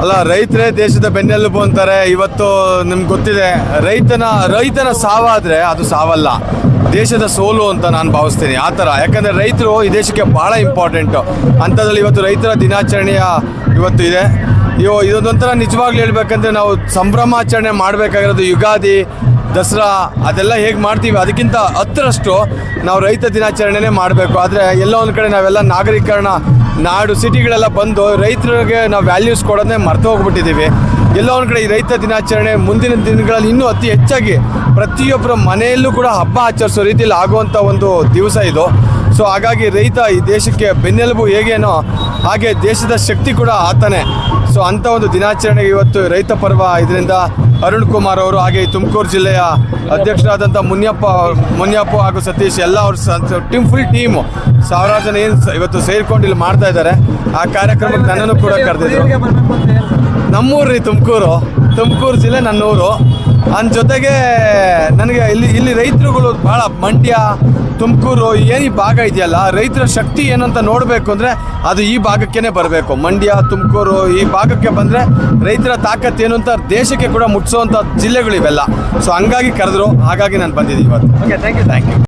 ಅಲ್ಲ, ರೈತರೇ ದೇಶದ ಬೆನ್ನೆಲುಬು ಅಂತಾರೆ. ಇವತ್ತು ನಿಮ್ಗೆ ಗೊತ್ತಿದೆ, ರೈತನ ರೈತನ ಸಾವಾದ್ರೆ ಅದು ಸಾವಲ್ಲ. ದೇಶದ ಸೋಲು ಅಂತ ನಾನು ಭಾವಿಸ್ತೀನಿ. ಆ ಥರ. ಯಾಕಂದರೆ ರೈತರು ಈ ದೇಶಕ್ಕೆ ಭಾಳ ಇಂಪಾರ್ಟೆಂಟು ಅಂಥದ್ರಲ್ಲಿ ಇವತ್ತು ರೈತರ ದಿನಾಚರಣೆಯ ಇವತ್ತು ಇದೆ. ಇವು ಇದೊಂದೊಂಥರ ನಿಜವಾಗ್ಲೂ ಹೇಳ್ಬೇಕಂದ್ರೆ ನಾವು ಸಂಭ್ರಮಾಚರಣೆ ಮಾಡಬೇಕಾಗಿರೋದು ಯುಗಾದಿ, ದಸರಾ, ಅದೆಲ್ಲ ಹೇಗೆ ಮಾಡ್ತೀವಿ ಅದಕ್ಕಿಂತ ಹತ್ತರಷ್ಟು ನಾವು ರೈತ ದಿನಾಚರಣೆನೇ ಮಾಡಬೇಕು. ಆದರೆ ಎಲ್ಲೋ ಒಂದು ಕಡೆ ನಾವೆಲ್ಲ ನಾಗರೀಕರಣ ನಾಡು ಸಿಟಿಗಳೆಲ್ಲ ಬಂದು ರೈತರಿಗೆ ನಾವು ವ್ಯಾಲ್ಯೂಸ್ ಕೊಡೋದನ್ನೇ ಮರ್ತು ಹೋಗ್ಬಿಟ್ಟಿದ್ದೀವಿ. ಎಲ್ಲೋ ಒಂದು ಕಡೆ ಈ ರೈತ ದಿನಾಚರಣೆ ಮುಂದಿನ ದಿನಗಳಲ್ಲಿ ಇನ್ನೂ ಅತಿ ಹೆಚ್ಚಾಗಿ ಪ್ರತಿಯೊಬ್ಬರ ಮನೆಯಲ್ಲೂ ಕೂಡ ಹಬ್ಬ ಆಚರಿಸೋ ರೀತಿಯಲ್ಲಿ ಆಗುವಂಥ ಒಂದು ದಿವಸ ಇದು. ಸೊ ಹಾಗಾಗಿ ರೈತ ಈ ದೇಶಕ್ಕೆ ಬೆನ್ನೆಲುಬು ಹೇಗೇನೋ ಹಾಗೆ ದೇಶದ ಶಕ್ತಿ ಕೂಡ ಆತನೇ. ಸೊ ಅಂಥ ಒಂದು ದಿನಾಚರಣೆಗೆ ಇವತ್ತು ರೈತ ಪರ್ವ ಇದರಿಂದ ಅರುಣ್ ಕುಮಾರ್ ಅವರು ಹಾಗೆ ತುಮಕೂರು ಜಿಲ್ಲೆಯ ಅಧ್ಯಕ್ಷರಾದಂಥ ಮುನಿಯಪ್ಪ ಮುನಿಯಪ್ಪ ಹಾಗೂ ಸತೀಶ್ ಎಲ್ಲ ಅವ್ರ ಟೀಮ್ ಫುಲ್ ಟೀಮು ಸಾವಿರಾರು ಜನ ಏನು ಇವತ್ತು ಸೇರಿಕೊಂಡು ಇಲ್ಲಿ ಮಾಡ್ತಾ ಇದ್ದಾರೆ. ಆ ಕಾರ್ಯಕ್ರಮಕ್ಕೆ ನನ್ನನ್ನು ಕೂಡ ಕರೆದಿದ್ರು. ನಮ್ಮೂರು ರೀ ತುಮಕೂರು ತುಮಕೂರು ಜಿಲ್ಲೆ ನನ್ನೂರು. ಅಂದ ಜೊತೆಗೆ ನನಗೆ ಇಲ್ಲಿ ಇಲ್ಲಿ ರೈತರುಗಳು ಭಾಳ ಮಂಡ್ಯ ತುಮಕೂರು ಏನು ಈ ಭಾಗ ಇದೆಯಲ್ಲ ರೈತರ ಶಕ್ತಿ ಏನಂತ ನೋಡಬೇಕು ಅಂದರೆ ಅದು ಈ ಭಾಗಕ್ಕೇ ಬರಬೇಕು. ಮಂಡ್ಯ ತುಮಕೂರು ಈ ಭಾಗಕ್ಕೆ ಬಂದರೆ ರೈತರ ತಾಕತ್ತು ಏನು ಅಂತ ದೇಶಕ್ಕೆ ಕೂಡ ಮುಟ್ಟಿಸುವಂಥ ಜಿಲ್ಲೆಗಳು ಇವೆಲ್ಲ ಸೊ ಹಂಗಾಗಿ ಕರೆದ್ರು ಹಾಗಾಗಿ ನಾನು ಬಂದಿದ್ದೀನಿ ಇವತ್ತು. Okay thank you thank you